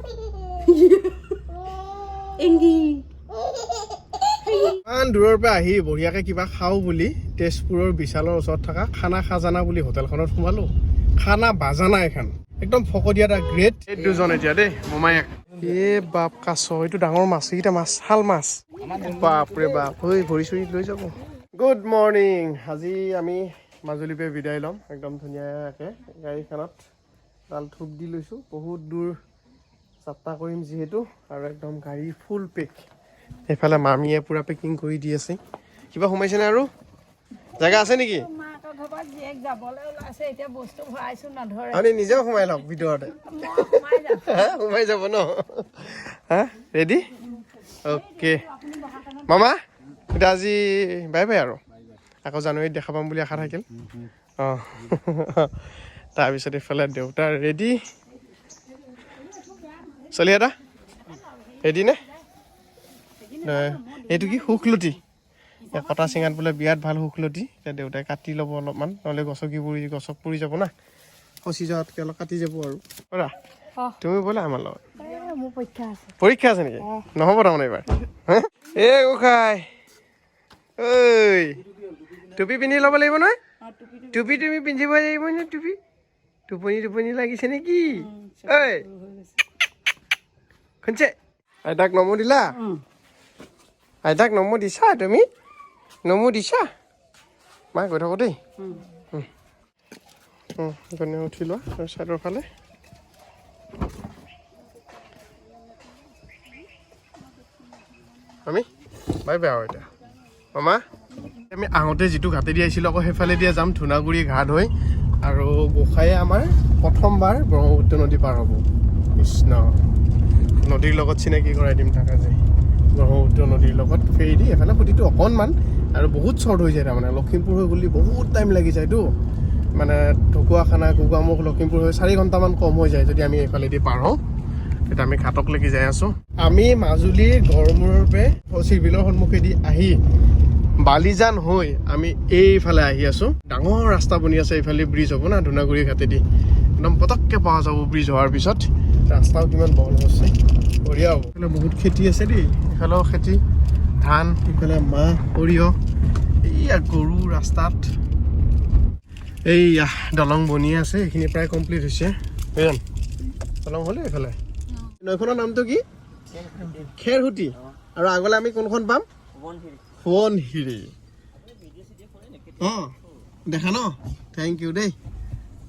এংগি ইমান দূৰৰ পৰা আহি বঢ়িয়াকে কিবা খাওঁ বুলি তেজপুৰৰ বিশালৰ ওচৰত থকা খানা খাজানা বুলি হোটেলখনত সোমালো। খানা বাজানা এখন। একদম ফকতীয়া এটা গ্ৰেট। এই দুজন এতিয়া দেই মোমায়েক এ বাপ কাছ এইটো ডাঙৰ মাছ এইকেইটা মাছ শাল মাছ। বাপৰে বাপ ঐ ভৰি চৰি লৈ যাব। গুড মৰ্ণিং আজি আমি মাজুলীৰ পৰা বিদায় ল'ম। একদম ধুনীয়াকৈ গাড়ীখনত ডাল থোপ দি লৈছোঁ। বহুত দূৰ যাত্ৰা কৰিম যিহেতু আৰু একদম গাড়ী ফুল পেক সেইফালে মামীয়ে পূৰা পেকিং কৰি দি আছে। কিবা সোমাইছেনে আৰু? জেগা আছে নেকি? আপুনি নিজেও সোমাই লওক ভিতৰতে। সোমাই যাব ন? হা? ৰেডি অ'কে মামা এতিয়া আজি বাই বাই আৰু। আকৌ জানুৱাৰীত দেখা পাম বুলি আশা থাকিল। অঁ। তাৰপিছত এইফালে দেউতা ৰেডি চলি এটা। ৰেডি নে। এইটো কি এই কটা চিঙাত বোলে বিৰাট ভালো সুখলতি এতিয়া দেউতাই কাটি ল'ব অলপমান নহ'লে গছকি পৰি গছক পৰি যাব না। খচি যোৱাতকৈ অলপ কাটি যাব আৰু। অহ। তুমি ব'লা আমাৰ লগত। পৰীক্ষা আছে। নেকি? নহ'ব তাৰমানে এইবাৰ। এ গোসাই ঐ টুপি পিন্ধি ল'ব লাগিব নহয়? টুপি তুমি পিন্ধিব লাগিব নে টুপি? টোপনি টোপনি লাগিছে নেকি? ঐ শুনছে আইতাক নমো দিলা আইতাক নমো দিছা তুমি নমো দিছা মা গৈ থাকো দেই গণে উঠি লোৱা আৰু ছাইডৰ ফালে আমি বাই বাই আৰু এতিয়া মামা আমি আহোঁতে যিটো ঘাটেদি আহিছিলোঁ আকৌ সেইফালে দিয়ে যাম ধূনাগুৰি ঘাট হৈ আৰু গোসাঁয়ে আমাৰ প্ৰথমবাৰ ব্ৰহ্মপুত্ৰ নদী পাৰ হ'ব কৃষ্ণ নদীৰ লগত চিনাকি কৰাই দিম তাক আজি। ব্ৰহ্মপুত্ৰ নদীৰ লগত ফেৰি দি এফালে সুতিটো অকণমান। আৰু বহুত চৰ্ট হৈ যায় তাৰমানে। লখিমপুৰ হৈ গ'লে বহুত টাইম লাগি যায়তো। মানে ঢকুৱাখানা গোগামুখ লখিমপুৰ হৈ চাৰি ঘণ্টামান কম হৈ যায় যদি আমি এইফালেদি পাৰ এতিয়া আমি ঘাটকলৈকে যাই আছো। আমি মাজুলীৰ গড়মূৰৰ পৰা চিভিলৰ সন্মুখেদি আহি বালিজান হৈ আমি এইফালে আহি আছো। ডাঙৰ ৰাস্তা বনি আছে এইফালে ব্ৰিজ হ'ব না ধুনাগুৰি ঘাটেদি। একদম পটককৈ পোৱা যাব ব্ৰিজ হোৱাৰ পিছত। ৰাস্তাও কিমান বহল হৈছে। বঢ়িয়া হ'ব। এইফালে বহুত খেতি আছে দেই। ইফালেও খেতি ধান ইফালে মাহ সৰিয়হ এইয়া গৰু ৰাস্তাত। এইয়া দলং বনি আছে এইখিনি প্ৰায় কমপ্লিট হৈছে। বুজিছা দলং হ'লে এইফালে? নৈখনৰ নামটো কি? খেৰসুটি আৰু আগলৈ আমি কোনখন পাম? সোৱণশিৰি। অঁ দেখা ন? থেংক ইউ দেই।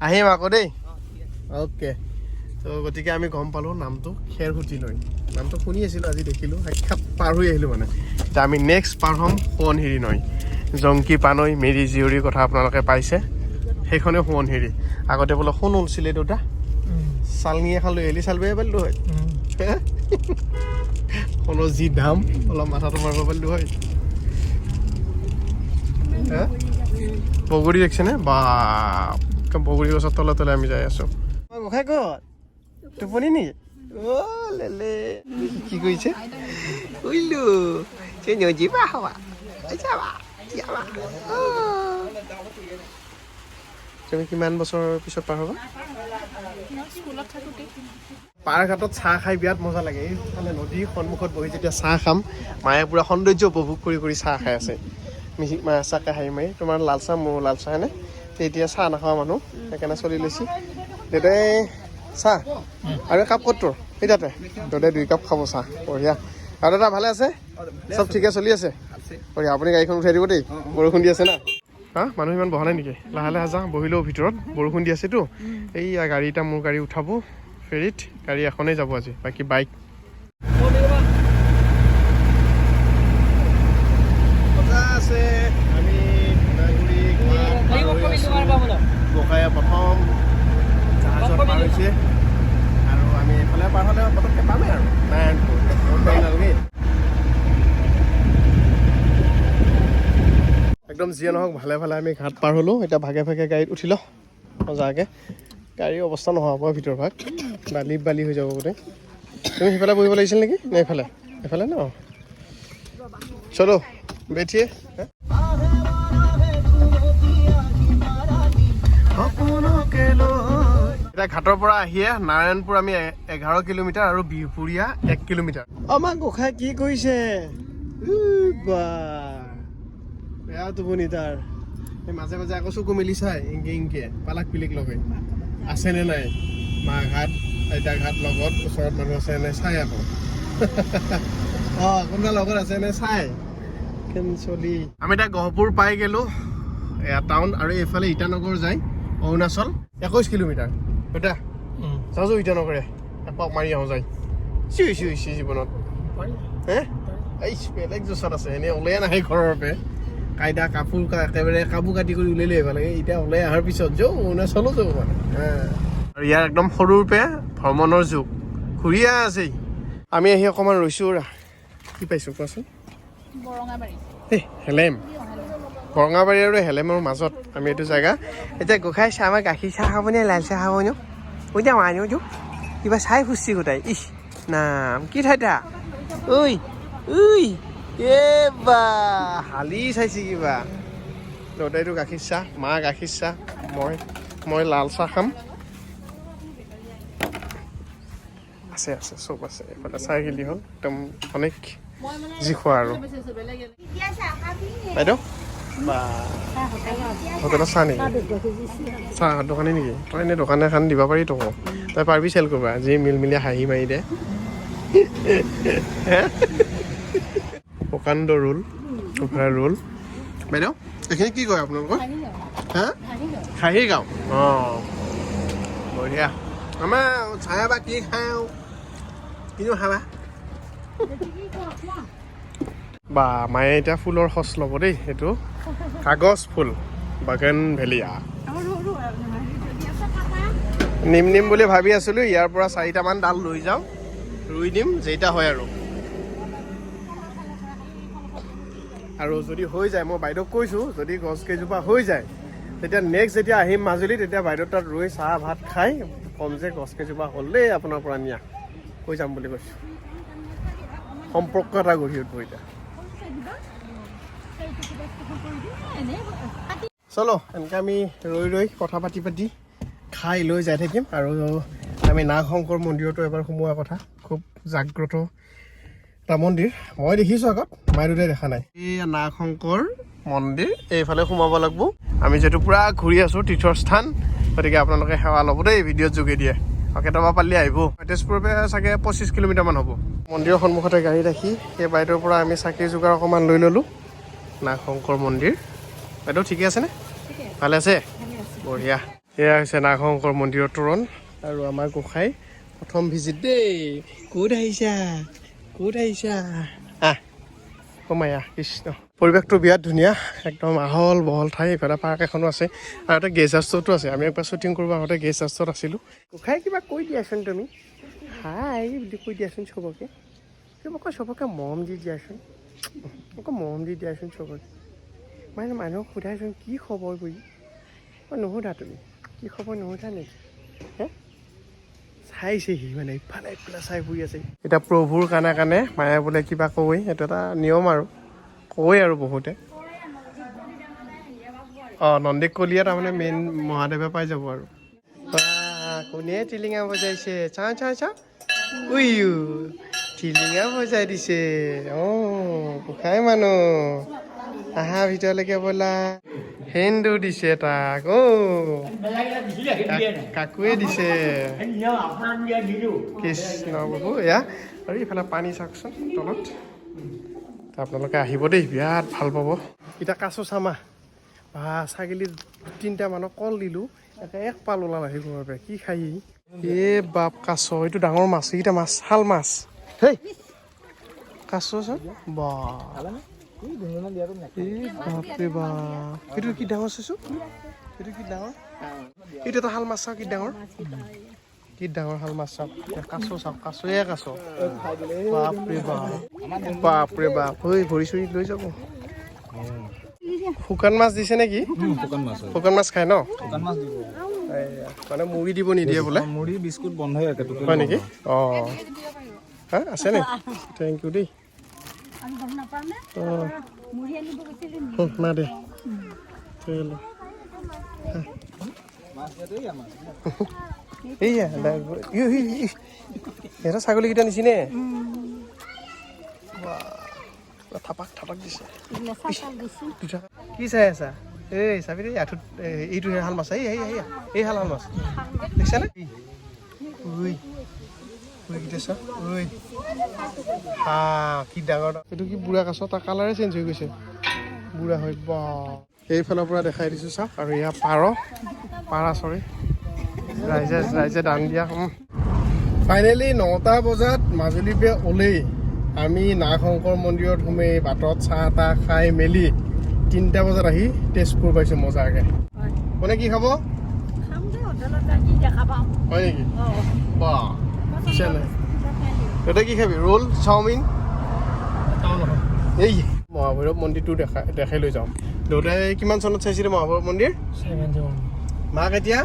আহিম আকৌ দেই। অ'কে তো গতিকে আমি গম পালোঁ নামটো খেৰসুটি নৈ নামটো শুনি আছিলোঁ আজি দেখিলোঁ। সাক্ষাৎ পাৰ হৈ আহিলোঁ মানে। এতিয়া আমি নেক্সট পাৰ হ'ম সোৱণশিৰি নৈ। জংকী পানৈ মেৰি জীয়ৰীৰ কথা আপোনালোকে পাইছে। সেইখনে সোৱণশিৰি। আগতে বোলে সোণ ওলছিলে দেউতা চালনি এখন লৈ আহিলি চালবাই পাৰিলোঁ হয় সোণৰ যি দাম অলপ মাথাটো মাৰিব পাৰিলোঁ হয়? বগৰী দেখিছেনে? বা বগৰী গছৰ তলে তলে আমি যাই আছো। গোসাই ক'ত? টোপনি নেকি অ' লেলে কি কৰিছে উইলো যে নজিবা হবা যাবা যাবা তুমি কিমান বছৰৰ পিছত পাৰ হ'বা? পাৰ ঘাটত চাহ খাই বিৰাট মজা লাগে। এইফালে নদীৰ সন্মুখত বহি যেতিয়া চাহ খাম মায়ে পুৰা সৌন্দৰ্য উপভোগ কৰি কৰি চাহ খাই আছে। মিহি মায়ে চাহকে হাঁহি মাৰি। তোমাৰ লাল চাহ মোৰো লাল চাহ হয়নে? তে এতিয়া চাহ নাখোৱা মানুহ সেইকাৰণে চলি লৈছে। দেউতাই চাহ? আৰু একাপ ক'ত তোৰ? তাতে দেউতাই দুই কাপ খাব চাহ। বঢ়িয়া। আৰু দাদা, ভালে আছে? চব ঠিকে চলি আছে? বঢ়িয়া। আপুনি গাড়ীখন উঠাই দিব দেই। বৰষুণ দি আছে না? হা? মানুহ ইমান বহা নাই নেকি? লাহে লাহে যাওঁ, বহিলেও ভিতৰত। বৰষুণ দি আছেতো। এইয়া গাড়ী এটা, মোৰ গাড়ী উঠাব। ফেৰীত। গাড়ী এখনেই যাব আজি। বাকী বাইক আছে আমি ধূনাগুৰি গোসাঁয়ে প্ৰথম জাহাজত পাৰ হৈছে আৰু আমি এইফালে পাৰ হ'লে পটককৈ পামেই আৰু নাৰায়ণপুৰ বহুত টাইম নালাগে একদম যিয়ে নহওক, ভালে ভালে আমি ঘাট পাৰ হ'লোঁ। এতিয়া ভাগে ভাগে গাড়ীত উঠি লওঁ সজাকৈ গাড়ীৰ অৱস্থা নহ'ব ভিতৰ ভাগ। বালি বালি হৈ যাব গোটেই। তুমি সেইফালে বহিব লাগিছিল নেকি? নে এইফালে? এইফালে ন? চলো বেঠিয়ে এতিয়া ঘাটৰ পৰা আহিয়ে নাৰায়ণপুৰ আমি এঘাৰ কিলোমিটাৰ আৰু বিহপুৰীয়া এক কিলোমিটাৰ। আমাৰ গোসাঁই কি কৰিছে? বেয়া টোপনি তাৰ। এই মাজে মাজে আকৌ চকু মেলি চাই ইংকে ইংকে পালাক পিলিক লগাই আছেনে নাই? মা ঘাট আইতা ঘাট লগত ওচৰত মানুহ আছে নে চাই আকৌ। অ কোনোবা লগত আছে নে চাই। কেন চলি। আমি এতিয়া গহপুৰ পাই গেলো এয়া টাউন আৰু এইফালে ইটানগৰ যায় অৰুণাচল। একৈছ কিলোমিটাৰ। বেটা চাওঁচো ইটানগৰে। এপাক মাৰি আহোঁ যায়। চিঞৰি চিঞৰি চিঞৰি জীৱনত। হে? বেলেগ জোচত আছে। এনেই ওলাই নাহে ঘৰৰ পৰা কাইদা কাপোৰ কা- একেবাৰে কাপোৰ কাটি কৰি উলিয়াই লৈ আহিব লাগে। এতিয়া ওলাই অহাৰ পিছত যাওঁ অৰুণাচলো যাব মানে। আৰু ইয়াৰ একদম সৰুৰ পৰা ভ্ৰমণৰ যুগ। ঘূৰিয়ে আছেই আমি আহি অকণমান ৰৈছোঁ ৰা। কি পাইছোঁ কোৱাচোন? এই হেলেম। বৰঙাবাৰী আৰু হেলেমৰ মাজত আমি এইটো জেগা। এতিয়া গোসাঁই চাহ আমাৰ গাখীৰ চাহ খাবনে লাল চাহ খাবনো ঐ দিয়া মানুহ দিওঁ। কিবা চাই ফুচি গোটাই। ইহ নাম কি ঠাইটা ঐ ঐ। এ বা হালি চাইছে কিবা। দেউতাইতো গাখীৰ চাহ, মা গাখীৰ চাহ, মই মই লাল চাহ খাম। আছে আছে, চব আছে, এইফালে চাই গেলি হ'ল। একদম অনেক যি খোৱা আৰু। বাইদেউ? বা, হোটেলত চাহ নেকি? চাহ দোকানী নেকি? তই এনেই দোকান এখন দিব পাৰি তোক। তই পাৰিবি চেল কৰিবা। যি মিল মিলি হাঁহি মাৰি দে। প্ৰকাণ্ড ৰোল উফৰা ৰোল। বাইদেউ এইখিনি কি কয় আপোনালোকৰ? হা? খাহী গাঁও অঁ। বঢ়িয়া। আমাৰ চাহ বা কি খাওঁ কিনো খাবা? বা মায়ে এতিয়া ফুলৰ সচ ল'ব দেই সেইটো। কাগজ ফুল বাগান ভেলিয়া। নিম নিম বুলি ভাবি আছিলোঁ ইয়াৰ পৰা চাৰিটামান ডাল লৈ যাওঁ ৰুই দিম যেইটা হয় আৰু। আৰু যদি হৈ যায় মই বাইদেউক কৈছোঁ যদি গছ কেইজোপা হৈ যায় তেতিয়া নেক্সট যেতিয়া আহিম মাজুলী তেতিয়া বাইদেউ তাত ৰৈ চাহ ভাত খাই ক'ম যে গছ কেইজোপা হ'ল দেই আপোনাৰ পৰা নিয়া। কৈ যাম বুলি কৈছোঁ। সম্পৰ্ক এটা গঢ়ি উঠিব এতিয়া। চলো এনেকৈ আমি ৰৈ ৰৈ কথা পাতি পাতি খাই লৈ যাই থাকিম। আৰু আমি নাগ শংকৰ মন্দিৰতো এবাৰ সোমোৱা কথা। খুব জাগ্ৰত এটা মন্দিৰ। মই দেখিছোঁ আগত মাইদেউতাই দেখা নাই। এই নাগ শংকৰ মন্দিৰ এইফালে সোমাব লাগিব। আমি যিহেতু পূৰা ঘূৰি আছোঁ তীৰ্থস্থান গতিকে আপোনালোকে সেৱা ল'ব দেই ভিডিঅ'ত যোগেদিয়ে আৰু কেতিয়াবা পাৰিলে আহিব। তেজপুৰৰ পৰা চাগে পঁচিছ কিলোমিটাৰমান হ'ব। মন্দিৰৰ সন্মুখতে গাড়ী ৰাখি সেই বাইদেউৰ পৰা আমি চাকি যোগাৰ অকণমান লৈ ল'লোঁ। নাগ শংকৰ মন্দিৰ। বাইদেউ ঠিকে আছেনে ভালে আছে? বঢ়িয়া। এয়া হৈছে নাগ শংকৰ মন্দিৰৰ তোৰণ। আৰু আমাৰ গোসাঁই প্ৰথম ভিজিট দেই। ক'ত আহিছা? সোমায়া কৃষ্ণ। পৰিৱেশটো বিৰাট ধুনীয়া একদম আহল বহল ঠাই ইফালে পাৰ্ক এখনও আছে। আৰু এটা গেষ্ট হাউচতো আছে। আমি একবাৰ শ্বুটিং কৰিব আহোঁতে গেষ্ট হাউচত আছিলোঁ। গোসাঁই কিবা কৈ দিয়াচোন তুমি। হাই বুলি কৈ দিয়াচোন চবকে। চবকে চবকে মৰম দি দিয়াচোন। আকৌ মৰম দি দিয়াচোন চবকে। মানে মানুহক সোধাচোন কি খবৰ বুলি? নুসুধা তুমি। কি খবৰ নুসুধা নেকি? হে? চাইছেহি মানে ইফালে ইফালে চাই শুই আছে। এতিয়া প্ৰভুৰ কাণে কাণে মায়ে বোলে কিবা কয় সেইটো এটা নিয়ম আৰু। কয় আৰু বহুতে। অঁ নন্দিক কলিয়া তাৰমানে মেইন মহাদেৱে পাই যাব আৰু। কোনে টিলিঙা বজাইছে? চাওঁ চাওঁ চাওঁ উইউ টিলিঙা বজাই দিছে। অঁ গোসাঁই মানুহ। আহা ভিতৰলৈকে ব'লা। সেন্দুৰ দিছে তাক অ' কাকুৱে দিছে। কৃষ্ণ প্ৰভু এয়া। আৰু ইফালে পানী চাওকচোন তলত। আপোনালোকে আহিব দেই বিৰাট ভালো পাব। এতিয়া কাছো চামা। বা ছাগলী তিনিটা মানুহক কল দিলোঁ একে এক পাল ওলাল আহি ঘৰৰ পৰা কি খাই এ বাপ কাছ এইটো ডাঙৰ মাছ এইকেইটা মাছ শাল মাছ। হেই। কাছ চোন। বা এইটো কি ডাঙৰ চাইছো এইটো কি ডাঙৰ? এইটো এটা শাল মাছ চাওঁ কি ডাঙৰ? কি ডাঙৰ শাল মাছ চাওক কাছ চাওক কাছয়ে কাছ। বাপৰে বাপ। বাপৰে বাপ। ঐ ভৰি চৰি লৈ যাব। শুকান মাছ দিছে নেকি? শুকান মাছ শুকান মাছ খায় ন? শুকান মাছ দিব। মানে মুড়ি দিব নিদিয়ে বোলে? মুড়ি বিস্কুট বন্ধই আছে হয় নেকি? অঁ। হা আছে নে? থেংক ইউ দেই। মাছ ইয়াতেই আমাৰ এইয়া এটা ছাগলীকেইটা নিচিনে থাপাক থাপাক দিছে। কি চাই আছা? এই চাবি দেই আঁঠুত এই- এইটো শাল মাছ এই এই শাল শাল মাছ। দেখিছানে? হা কি ডাঙৰ। ডাঙৰ। এইটো কি বুঢ়া কাছ তাৰ কালাৰে চেঞ্জ হৈ গৈছে। বুঢ়া হৈ বা। এইফালৰ পৰা দেখাই দিছোঁ চাওক আৰু এয়া পাৰ পাৰা চৰি ৰাইজে ৰাইজে দান দিয়া ফাইনেলি নটা বজাত মাজুলীৰ পৰা ওলেই। আমি নাগ শংকৰ মন্দিৰত সোমাই বাটত চাহ তাহ খাই মেলি তিনিটা বজাত আহি তেজপুৰ পাইছোঁ মজাকৈ। কোনে কি খাব? হয় নেকি? বা কি খাবি? Roll chowmein? এই মহাভৈৰৱ মন্দিৰটো দেখা দেখাই লৈ যাওঁ দেউতাই কিমান চনত চাইছিলে মহাভৈৰৱ মন্দিৰ? মাক এতিয়া?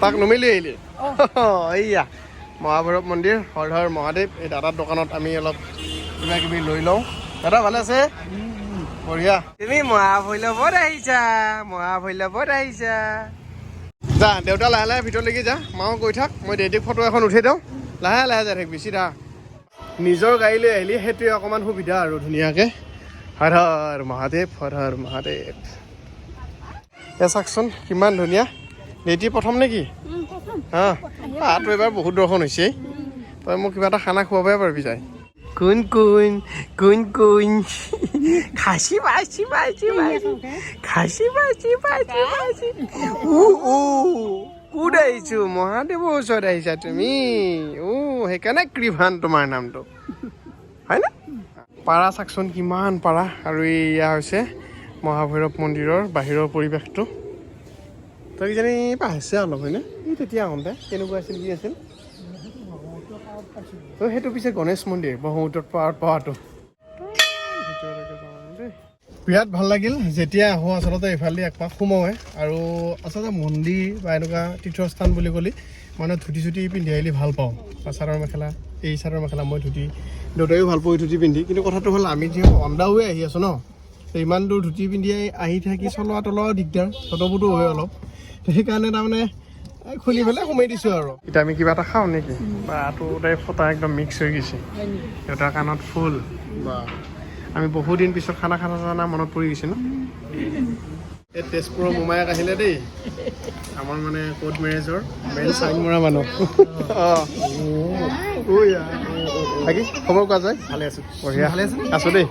তাক নমেলি আহিলি? এইয়া মহাভৈৰৱ মন্দিৰ হৰ হৰ মহাদেৱ। এই দাদাৰ দোকানত আমি অলপ কিবা কিবি লৈ লওঁ। দাদা ভালে আছে? বঢ়িয়া। তুমি মহাভৈৰৱত আহিছা মহাভৈৰৱত আহিছা। যা দেউতা লাহে লাহে ভিতৰলৈকে যা। মাও গৈ থাক মই দেউতাক ফটো এখন উঠাই দিওঁ। লাহে লাহে যাই থাক বেছি থাক নিজৰ গাড়ী লৈ আহিলি সেইটোৱে অকণমান সুবিধা আৰু ধুনীয়াকৈ। হৰ হৰ মহাদেৱ হৰ হৰ মহাদেৱ। এ চাওকচোন কিমান ধুনীয়া। নেতি প্ৰথম নেকি হা তাতো এবাৰ বহুত দৰ্শন হৈছে তই মোক কিবা এটা খানা খুৱাবই পাৰিবি যাই। কোন কোন কোন কোন। খাচী বাচি বাচি বাচি খাচী বাচি বাচি বাচি উ উ ওচৰত আহিছা তুমি। ও সেইকাৰণে কৃভান তোমাৰ নামটো। হয়নে পাৰা চাকচোন কিমান পাৰা। আৰু এয়া হৈছে মহাভৈৰৱ মন্দিৰৰ বাহিৰৰ পৰিৱেশটো। তই কিজানি পাইছে অলপ হয়নে? এই তেতিয়া আহোঁতে কেনেকুৱা আছিল কি আছিল? অ' সেইটো পিছে গণেশ মন্দিৰ ব্ৰহ্মপুত্ৰত পাৰত পোৱাটো বিৰাট ভালো লাগিল। যেতিয়া আহোঁ, আচলতে এইফালেদি একপাক সোমাওৱে আৰু আচলতে মন্দিৰ বা এনেকুৱা তীৰ্থস্থান বুলি ক'লে মানে ধুতি চুতি পিন্ধি আহিলে ভালো পাওঁ। বা চাদৰ মেখেলা, এই চাদৰ মেখেলা মই ধুতি দেউতাইও ভালো পাওঁ ধুতি পিন্ধি। কিন্তু কথাটো হ'ল, আমি যিহেতু অন্দাৱে আহি আছোঁ ন ইমান দূৰ ধুতি পিন্ধি আহি থাকি চলোৱা তলোৱাও দিগদাৰ চটবুটো হয় অলপ। সেইকাৰণে তাৰমানে খুলি পেলাই সোমাই দিছোঁ আৰু। এতিয়া আমি কিবা এটা খাওঁ নেকি? বা আঁতোতে ফটা একদম মিক্স হৈ গৈছে। দেউতাৰ কাণত ফুল। বা আমি বহুত দিন পিছত খানা খানা চানা মনত পৰি গৈছে ন? এই তেজপুৰৰ মোমায়েক আহিলে দেই। আমাৰ মানে কোৰ্ট মেৰেজৰ মেইন চাইন মৰা মানুহ। বাকী খবৰ কোৱা যায়? ভালে আছোঁ। বঢ়িয়া। ভালে আছে আছোঁ দেই।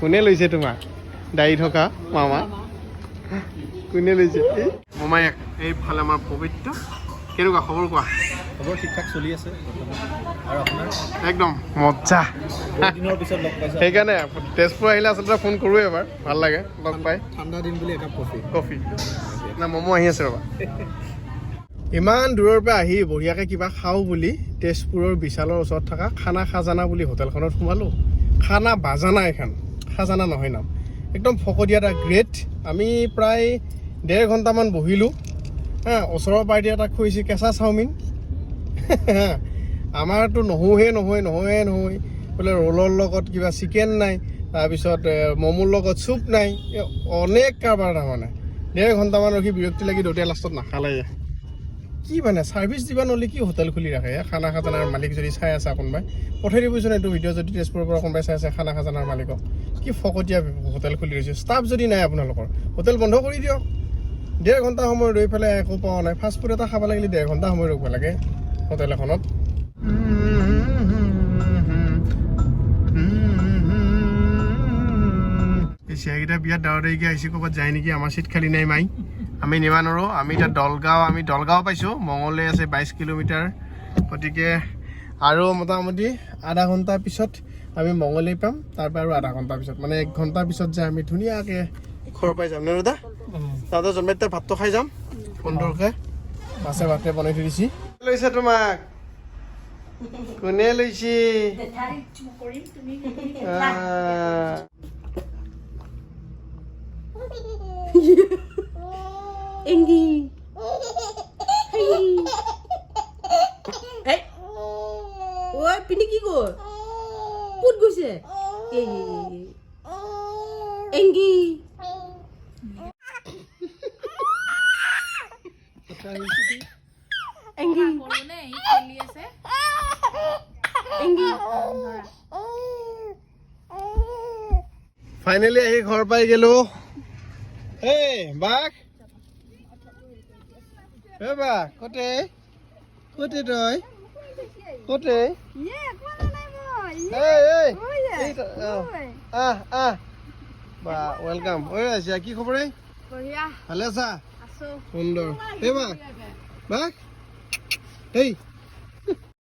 কোনে লৈছে তোমাক? দাড়ি থকা মামা। কোনে লৈছে? এই মোমায়েক এইফালে আমাৰ পবিত্ৰ কেনেকুৱা খবৰ কোৱা? খবৰ ঠিক ঠাক চলি আছে আৰু আপোনাৰ? একদম মজা বহুত দিনৰ পিছত লগ পাইছে। সেইকাৰণে তেজপুৰ আহিলে আচলতে ফোন কৰোঁৱে এবাৰ ভালো লাগে লগ পাই। ঠাণ্ডা দিন বুলি একাপ কফি। কফি। না ম'ম' আহি আছে ৰ'বা। ইমান দূৰৰ পৰা আহি বঢ়িয়াকৈ কিবা খাওঁ বুলি তেজপুৰৰ বিশালৰ ওচৰত থকা খানা খাজানা বুলি হোটেলখনত সোমালোঁ। খানা বাজানা এখন। খাজানা নহয় নাম। একদম ফকতীয়া এটা গ্ৰেট আমি প্ৰায় ডেৰ ঘণ্টামান বহিলোঁ। হা, ওচৰৰ পাৰ্টি এটাক খুৱাইছে কেঁচা চাওমিন। আমাৰতো নহোহে নহয় নহয়ে নহয় বোলে ৰোলৰ লগত কিবা চিকেন নাই, তাৰপিছত ম'মোৰ লগত চুপ নাই। অনেক কাৰবাৰ তাৰমানে। ডেৰ ঘণ্টামান ৰখি বিৰক্তি লাগি দেউতাই লাষ্টত নাখালে কি মানে ছাৰ্ভিচ দিব নহ'লে কি হোটেল খুলি ৰাখে? খানা খাজানাৰ মালিক যদি চাই আছে কোনোবাই, পঠাই দিবচোন এইটো ভিডিঅ' যদি তেজপুৰৰ পৰা কোনোবাই চাই আছে খানা খাজানাৰ মালিকক। কি ফকতীয়া হোটেল খুলি ৰৈছে ষ্টাফ যদি নাই আপোনালোকৰ হোটেল বন্ধ কৰি দিয়ক। ডেৰ ঘণ্টা সময় ৰৈ পেলাই একো পোৱা নাই। ফাষ্ট ফুড এটা খাব লাগিলে ডেৰ ঘণ্টা সময় ৰখিব লাগে হোটেল এখনত। চিয়াকেইটা বিয়াত ডাৱৰ দেৰিকৈ আহিছে, ক'ৰবাত যায় নেকি? আমাৰ চিট খালী নাই, মাই। আমি নিবা নোৱাৰোঁ। আমি এতিয়া দলগাঁও আমি দলগাঁও পাইছোঁ। মঙললৈ আছে বাইছ কিলোমিটাৰ। গতিকে আৰু মোটামুটি আধা ঘণ্টাৰ পিছত আমি মঙলেই পাম। তাৰপৰা আৰু আধা ঘণ্টাৰ পিছত। মানে এক ঘণ্টাৰ পিছত যে আমি ধুনীয়াকৈ ঘৰ পাই যাম। নে দাদা তাতে জন্মাই তাৰ ভাতটো খাই যাম। সুন্দৰকৈ মাছে ভাতে বনাই থৈ দিছি। লৈছে তোমাক? কোনে লৈছে? Ingi. এই ওই পিনি কি গো পুত গৈছে। এই এংগি এংগি কোনে এই খেলি আছে। এংগি ফাইনেলি আহি। ঘৰ পাই গ'লোঁ এই বাঘ? এ বাঘ কতে কতে তই কতে এই এই এই ত- অ, আহ আহ। বা ৱেলকাম ঐ ৰাজিয়া কি খবৰ? এই ভালে আছা। সুন্দৰ। এই বাঘ বাঘ? এই